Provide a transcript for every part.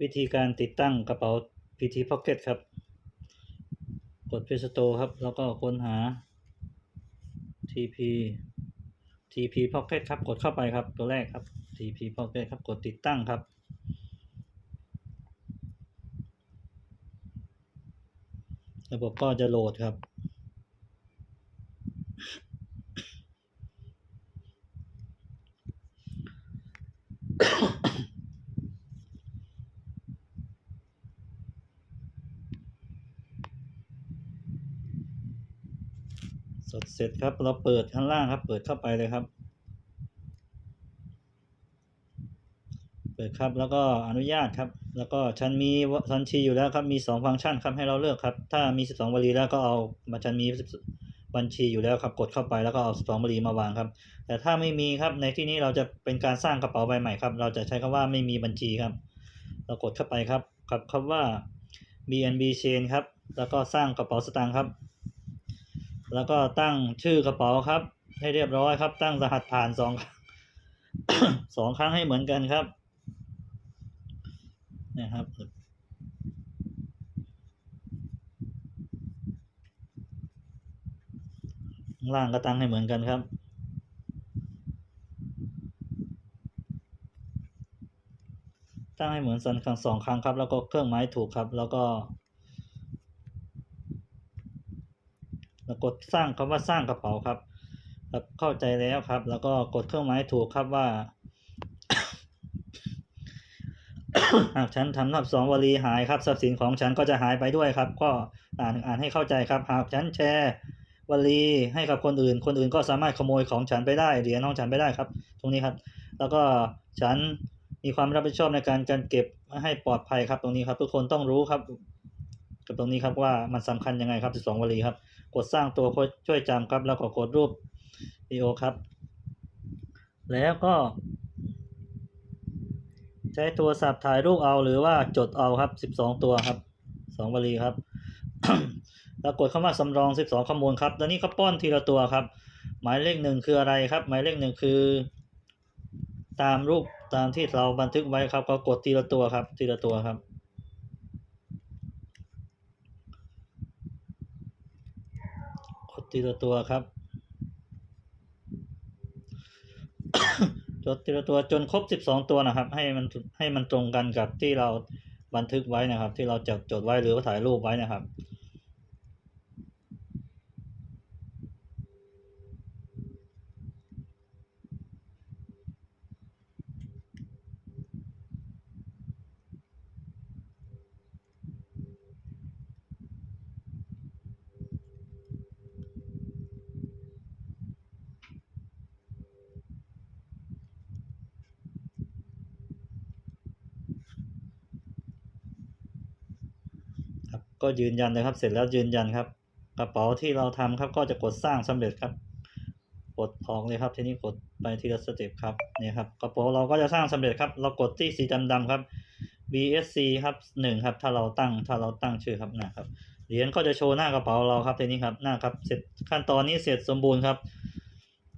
วิธีการติดตั้งกระเป๋า PT Pocket ครับ กด Play Store ครับ แล้วก็ค้นหา TP TP Pocket ครับ กดเข้าไปครับ ตัวแรกครับ TP Pocket ครับ กดติดตั้งครับ ระบบก็จะโหลดครับ ดเสร็จครับ เราเปิดข้างล่างครับ เปิดเข้าไปเลยครับ เปิดครับแล้วก็อนุญาตครับ แล้วก็ฉันมีบัญชีอยู่แล้วครับมีสองฟังก์ชันครับให้เราเลือกครับ ถ้ามีสิบสองวลีแล้วก็เอามาฉันมีบัญชีอยู่แล้วครับกดเข้าไปแล้วก็เอาสิบสองวลีมาวางครับ แต่ถ้าไม่มีครับในที่นี้เราจะเป็นการสร้างกระเป๋าใบใหม่ครับ เราจะใช้คำว่าไม่มีบัญชีครับ เรากดเข้าไปครับกับคำว่า BNB Chain ครับ แล้วก็สร้างกระเป๋าสตางค์ครับ แล้วก็ตั้งชื่อกระเป๋าครับ ให้เรียบร้อยครับ ตั้งรหัสผ่านสองสองครั้งให้เหมือนกันครับนะครับข้างล่างก็ตั้งให้เหมือนกันครับ ตั้งให้เหมือนสันครั้งสองครั้งครับ แล้วก็เครื่องหมายถูกครับ แล้วก็ แล้วกดสร้างคำว่าสร้างกระเป๋าครับ ครับเข้าใจแล้วครับ แล้วก็กดเครื่องหมายถูกครับว่าหากฉันทำนับสองวลีหายครับทรัพย์สินของฉันก็จะหายไปด้วยครับ ก็อ่านอ่านให้เข้าใจครับ หากฉันแชร์วลีให้กับคนอื่น คนอื่นก็สามารถขโมยของฉันไปได้เหรียญของฉันไปได้ครับ ตรงนี้ครับ แล้วก็ฉันมีความรับผิดชอบในการการเก็บให้ปลอดภัยครับ ตรงนี้ครับ ทุกคนต้องรู้ครับ กับตรงนี้ครับว่ามันสำคัญยังไงครับ 12 วลีครับ กดสร้างตัวช่วยจำครับ แล้วก็กดรูปวิดีโอครับ แล้วก็ ใช้โทรศัพท์ถ่ายรูปเอาหรือว่าจดเอาครับ 12 ตัวครับ 2 วลีครับแล้วกดคำว่าสำรอง 12ข้อมูลครับตอนนี้ก็ป้อนทีละตัวครับ หมายเลขหนึ่งคืออะไรครับ หมายเลขหนึ่งคือ ตามรูปตามที่เราบันทึกไว้ครับ ก็กดทีละตัวครับ ทีละตัวครับ กด ทีละตัวครับ จดทีละตัวจนครบสิบสองตัวนะครับ ให้มันให้มันตรงกันกับที่เราบันทึกไว้นะครับ ที่เราจดจดไว้หรือว่าถ่ายรูปไว้นะครับ ครับก็ยืนยันเลยครับเสร็จแล้วยืนยันครับ กระเป๋าที่เราทำครับก็จะกดสร้างสำเร็จครับ กดออกเลยครับ ทีนี้กดไปทีละสเต็ปครับเนี่ยครับกระเป๋าเราก็จะสร้างสำเร็จครับ เรากดที่สีดำๆครับ BSC ครับหนึ่งครับ ถ้าเราตั้งถ้าเราตั้งชื่อครับนะครับเหรียญก็จะโชว์หน้ากระเป๋าเราครับทีนี้ครับหน้าครับเสร็จขั้นตอนนี้เสร็จสมบูรณ์ครับ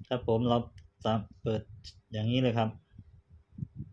ครับผมเราเปิดอย่างนี้เลยครับ